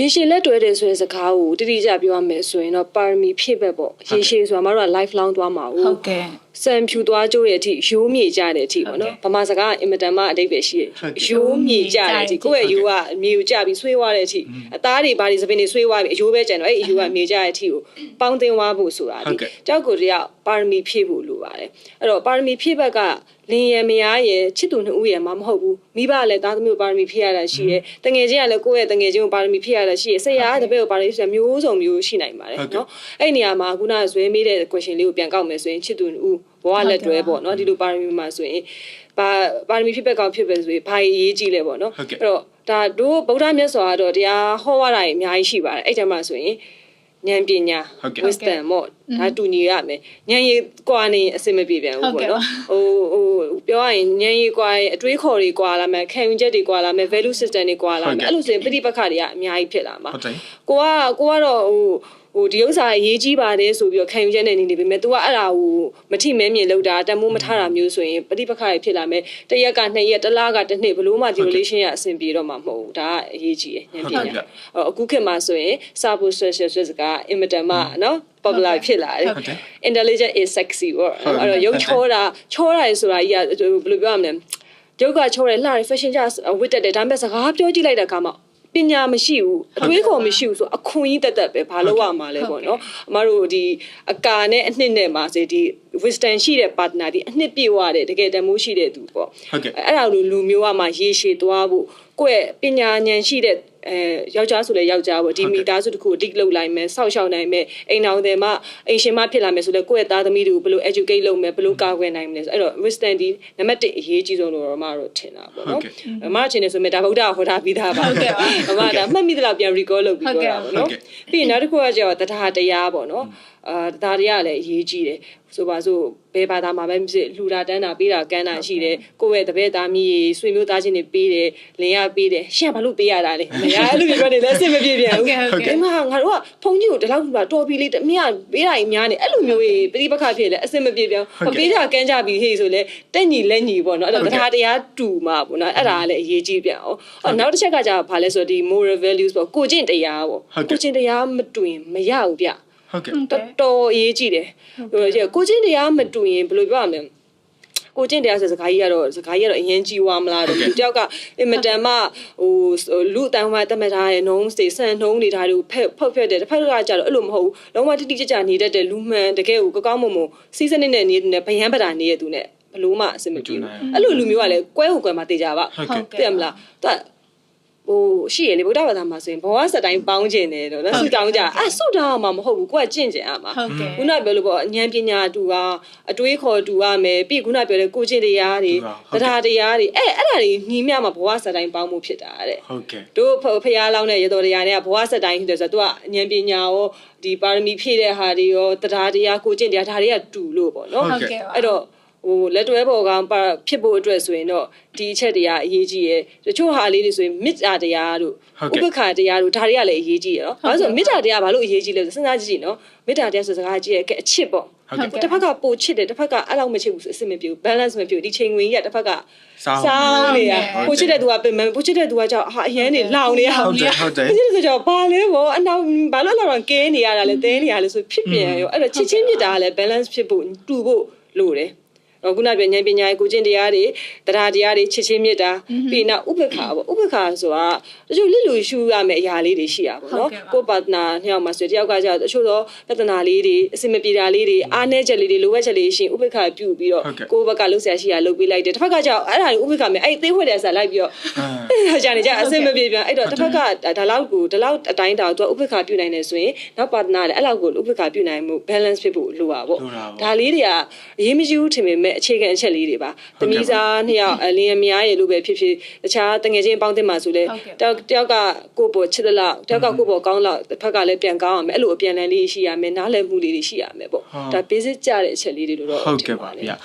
ရေရှည်လက်တွဲတယ်ဆိုတဲ့စကားကိုတိတိကျပြောရမယ်ဆိုရင်တော့ပါရမီဖြည့်ဘက်ပေါ့ရေရှည်ဆိုတာမတို့က life long သွားမှာဟုတ်ကဲ့ စံဖြူသွားကြိုးရဲ့အထိရိုးမြေကြတဲ့အထိပေါ့နော်ဗမာစကားကအင်မတန်မှအတိတ်ပဲရှိတယ်ရိုးမြေကြတဲ့အထိကိုယ့်ရဲ့ရိုးကမြေကိုကြပြီးဆွေးသွားတဲ့အထိအသားတွေဘာတွေစပင်းတွေဆွေးသွားပြီးအရိုးပဲကျန်တော့အဲ့အရိုးကမြေကြတဲ့အထိကိုပေါင်းတင်သွားဖို့ဆိုတာဒီကြောက်ကိုတယောက်ပါရမီဖြည့်ဖို့လိုပါတယ်အဲ့တော့ပါရမီဖြည့်ဘက်ကလင်းရမယားရဲ့ချစ်သူနှစ်ဦးရဲ့မမဟုတ်ဘူးမိဘလည်းသားသမီးကိုပါရမီဖြည့်ရတာရှိရဲတငယ်ချင်းကလည်းကိုယ့်ရဲ့တငယ်ချင်းကိုပါရမီဖြည့်ရတာရှိရဲဆရာကတပည့်ကိုပါရမီဖြည့်မျိုးစုံမျိုးရှိနိုင်ပါတယ်နော်အဲ့နေရာမှာခုနကဇွဲမေးတဲ့ question လေးကိုပြန်ကောက်မယ်ဆိုရင်ချစ်သူနှစ်ဦးဘဝလက်တွဲပေါ့နော်ဒီလိုပါရမီမှာဆိုရင်ပါပါရမီဖြစ်ဘက်ကောင်ဖြစ်ပဲဆိုရင်ဘာအရေးကြီးလဲပေါ့နော်အဲ့တော့ဒါတို့ဗုဒ္ဓမြတ်စွာကတော့တရားဟောရတာအများကြီးရှိပါတယ်အဲ့တမှာဆိုရင်ဉာဏ်ပညာ wisdom ပေါ့ ဒါတူညီရမယ်ဉာဏ်ရည်ကွာနေအစင်မပြေပြန်ဘူးပေါ့နော်ဟိုဟိုပြောရရင်ဉာဏ်ရည်ကွာရင်အတွေးခေါ်တွေကွာလာမယ်ခံယူချက်တွေကွာလာမယ် value system တွေကွာလာမယ်အဲ့လိုဆိုရင်ပဋိပက္ခတွေကအများကြီးဖြစ်လာမှာဟုတ်တယ်ကိုကကိုကတော့ဟိုဟိုဒီဥစ္စာအရေးကြီးပါတယ်ဆိုပြီးတော့ခံယူချက်နဲ့နေနေပေမဲ့ तू ကအဲ့ဒါကိုမထိမဲမြင်လောက်တာတမိုးမထားတာမျိုးဆိုရင်ပဋိပက္ခတွေဖြစ်လာမယ်တရက်ကနှစ်ရက်တစ်လကတစ်နှစ်ဘလို့မှဒီ relation ရအဆင်ပြေတော့မှာမဟုတ်ဘူးဒါကအရေးကြီးတယ်ဉာဏ်ပညာအော်အခုခေတ်မှာဆိုရင်စာဖို့ social ဆိုစကားအင်မတန်မှနော် popular ဖြစ်လာတယ်ဟုတ်တယ် intelligent is sexy ပေါ့အဲ့တော့ရုပ်ချောတာချောတာဆိုတာကြီးကဘယ်လိုပြောရမလဲရုပ်ကချောတယ်လှတယ် fashion ကြဝတ်တက်တယ်ဒါပေမဲ့စကားပြောကြည့်လိုက်တဲ့အခါမှာပညာမရှိဘူးအတွေးခေါ်မရှိဘူးဆိုအခွင့်အရေးတက်တက်ပဲဘာလို့ရမှာလဲပေါ့နော်အမတို့ဒီအကာနဲ့အနှစ်နဲ့မှာစေဒီ wisdom ရှိတဲ့ partner ဒီအနှစ်ပြည့်ဝတဲ့တကယ်တမိုးရှိတဲ့သူပေါ့ဟုတ်ကဲ့အဲ့ဒါလိုလူမျိုးကမှရေရှည်သွားဖို့ ကိုယ့်ရဲ့ပညာဉာဏ်ရှိတဲ့အဲယောက်ျားဆိုလဲယောက်ျားပေါ့ဒီမိသားစုတစ်ခုကို dig လုပ်လိုက်မယ်စောင့်ရှောက်နိုင်မယ်အိမ်တော်တယ်မှအိမ်ရှင်မဖြစ်လာမယ်ဆိုလဲကိုယ့်ရဲ့သားသမီးတွေကိုဘယ်လို educate လုပ်မယ်ဘယ်လိုကာကွယ်နိုင်မလဲဆိုအဲ့တော့ wisdom ဒီနံပါတ်1အရေးကြီးဆုံးလို့တော့အမတို့ထင်တာပေါ့နော်အမထင်နေဆိုမြဲဒါဗုဒ္ဓဟောတာပြီးသားပါဟုတ်ကဲ့ပါအမဒါမှတ်မိသလောက်ပြန် recall လုပ်ပြီးပြောတာပေါ့နော်ဟုတ်ကဲ့ပြီးရင်နောက်တစ်ခုကကျတော့တရားတရားပေါ့နော်အာတရားတရားလည်းအရေးကြီးတယ်ဆိုပါစို့ ဘယ်ဘာသာမှာပဲဖြစ်ဖြစ်လှူတာတန်းတာပေးတာကမ်းတာရှိတယ်ကိုယ့်ရဲ့တပည့်သားမီးရေဆွေမျိုးသားချင်းတွေပေးတယ်လင်ရပေးတယ်ရှင့်ဘာလို့ပေးရတာလဲမရအဲ့လိုပြောနေလဲအဆင်မပြေပြန်ဟုတ်ဘူးကဲ့ဟုတ်ကဲ့ဒီမှာငါတို့ကဖုန်းကြီးကိုဒီလောက်ကတော်ပြီလေးတမရပေးတာကြီးများနေအဲ့လိုမျိုးကြီးပဋိပက္ခဖြစ်လဲအဆင်မပြေပြန်ဘူးပေးကြကမ်းကြပြီဟေ့ဆိုလဲတက်ညီလက်ညီပေါ့နော်အဲ့တော့တရားတရားတူမှာပေါ့နော်အဲ့ဒါကလည်းအရေးကြီးပြန်အောင်အော်နောက်တစ်ချက်ကကြာဘာလဲဆိုတော့ဒီ moral values ပေါ့ကိုကျင့်တရားပေါ့ကိုကျင့်တရားမတူရင်မရဘူးဗျ ဟုတ်ကဲ့တော်တော်အရေးကြီးတယ်ဟိုကျကိုချင်းတရားမတူရင်ဘယ်လိုပြောရမလဲကိုချင်းတရားဆိုစကားကြီးကတော့စကားကြီးကတော့အရင်ကြီးဝါမလားတော့ဒီတယောက်ကအင်မတန်မှဟိုလူအတန်းဝါတတ်မှတ်ထားတဲ့နှုံးစေဆန်နှုံးနေတာတွေကိုဖက်ဖောက်ဖက်တယ်တစ်ဖက်ကကြတော့အဲ့လိုမဟုတ်ဘူးလုံးဝတိတိကျကျနေတတ်တဲ့လူမှန်တကယ်ကိုကောကောင်းမွန်မွန်စီးစနစ်နဲ့နေတဲ့ဗယံပတာနေတဲ့သူနဲ့ဘလို့မှအဆင်မပြေဘူးအဲ့လိုလူမျိုးကလည်းကွဲဟိုကွဲမှာတေကြပါဟုတ်ကဲ့သိရမလားသူက ဟိုရှိရလေဗုဒ္ဓဘာသာမှာဆိုရင်ဘဝစတိုင်းပေါင်းကျင်တယ်တော့နော်ဆုတောင်းကြအဲ့ဆုတောင်းမှာမဟုတ်ဘူးကိုကကျင့်ကြင်ရမှာဟုတ်ကဲ့ခုနပြောလို့ပေါ့ဉာဏ်ပညာတူပါအတွေးခေါ်တူရမယ်ပြီးခုနပြောတဲ့ကိုကျင့်တရားတွေတရားတရားတွေအဲ့အဲ့ဒါတွေညီမျှမှာဘဝစတိုင်းပေါင်းမှုဖြစ်တာတဲ့ဟုတ်ကဲ့တို့ဖဖျားလောင်းတဲ့ရတော်တရားတွေကဘဝစတိုင်းဖြစ်တယ်ဆိုတော့ तू ကဉာဏ်ပညာရောဒီပါရမီဖြည့်တဲ့ဟာတွေရောတရားတရားကိုကျင့်တရားဒါတွေကတူလို့ပေါ့နော်ဟုတ်ကဲ့ပါအဲ့တော့ ဟိုလက်တွဲပေါ်ကပါဖြစ်ဖို့အတွက်ဆိုရင်တော့ဒီအချက်တရားအရေးကြီးရယ်တချို့ဟာလေးတွေဆိုရင်မေတ္တာတရားတို့ဟုတ်ဥကဲ့ပက္ခတရားတို့ဒါတွေကလည်းအရေးကြီးရယ်နော်ဘာလို့ဆိုမေတ္တာတရားဘာလို့အရေးကြီးလဲဆိုစဉ်းစားကြည့်ကြည့်နော်မေတ္တာတရားဆိုစကားကြည့်ရယ်ကဲအချစ်ပေါ့ဟုတ်ကဲ့တစ်ဖက်ကပိုချစ်တယ်တစ်ဖက်ကအဲ့လောက်မချစ်ဘူးဆိုအဆင်မပြေဘူး balance မပြေဘူးဒီချိန်ဝင်ကြီးကတစ်ဖက်ကစောင်းစောင်းနေရဟုတ်ကဲ့ပိုချစ်တဲ့သူကပြင်မယ်ပိုချစ်တဲ့သူကကြောက်ဟာအရန်နေလောင်နေရဟုတ်တယ်ဟုတ်တယ်ပိုချစ်တဲ့သူကြောက်ဘာလဲဗောအနောက်ဘာလို့လောက်တော့ကဲနေရတာလဲတဲနေရလဲဆိုဖြစ်ပြန်ရောအဲ့တော့ချစ်ချင်းမြတ်တာကလည်း balance ဖြစ်ဖို့တူဖို့လိုတယ်ဟို ခုနပြောဉာဏ်ပညာရေးကိုကျင့်တရားတွေတရားတရားတွေချစ်ချင်းမြတ်တာပြီးနောက်ဥပ္ပခါပေါ့ဥပ္ပခါဆိုတာတချို့လစ်လူရှူရမယ့်အရာလေးတွေရှိရပါတော့ကိုပါတနာနှစ်ယောက်မှာဆိုတယောက်ကကြာတချို့တော့ပြဿနာလေးတွေအစင်မပြေတာလေးတွေအားနည်းချက်လေးတွေလိုအပ်ချက်လေးရှင်ဥပ္ပခါပြုတ်ပြီးတော့ကိုဘက်ကလှုပ်ရှားရှိရလှုပ်ပေးလိုက်တယ်တစ်ဖက်ကကြာအဲ့ဒါဥပ္ပခါမြေအဲ့သေးဝက်တဲ့အစားလိုက်ပြီးတော့အဲ့ကြာနေကြအဆင်မပြေပြန်အဲ့တော့တစ်ဖက်ကဒါလောက်ကိုဒါလောက်အတိုင်းတာကိုသူကဥပ္ပခါပြုနိုင်တယ်ဆိုရင်နောက်ပါတနာလည်းအဲ့လောက်ကိုဥပ္ပခါပြုနိုင်မှု balance ဖြစ်ဖို့လိုပါပေါ့ဒါလေးတွေကအရေးမကြီးဘူးထင်ပေမဲ့အခြေခံအချက်လေးတွေပါသမီးစားနှစ်ယောက်အလင်းအများရေလို့ပဲဖြစ်ဖြစ်တခြားတငယ်ချင်းပေါင်းတင်မှာဆိုလဲတယောက်တယောက်ကကိုယ့်ပေါ်ချစ်တဲ့လောက်တယောက်ကကိုယ့်ပေါ်ကောင်းလောက်တစ်ဖက်ကလည်းပြန်ကောင်းအောင်မယ်အဲ့လိုအပြန်လန်လေးရှိရမယ်နားလည်မှုလေးတွေရှိရမယ်ပေါ့ဒါ basic ကြတဲ့အချက်လေးတွေလို့တော့ဟုတ်ကဲ့ပါဗျာ